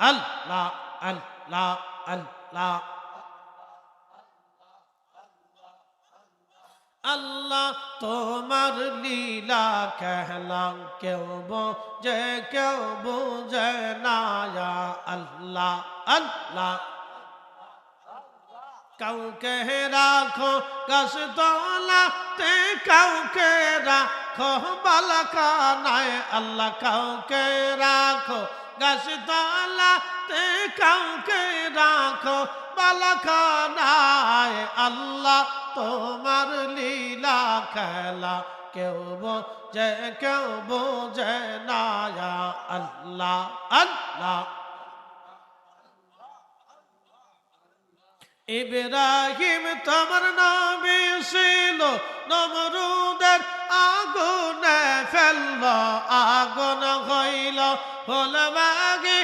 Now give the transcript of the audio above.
আল্লাহ আল্লাহ আল্লাহ আল্লাহ তোমার লীলা কেহলা কেউ বোঝে কেউ বোঝে না আল্লাহ আল্লাহ। কাউকে রাখো গাছ তলাতে কাউকে রাখো বালাকা নাই আল্লাহ কাউকে রাখো গাছ তলাতে কাউকে রাখো বালাকানায় আল্লাহ তোমার লীলা খেলা। কেউ বোঝে কেউ বোঝে না আল্লাহ আল্লাহ। ইব্রাহিম তোমার নবী ছিল, নমরুদের আগুনে ফেলল আগুন হইল ফুল বাগি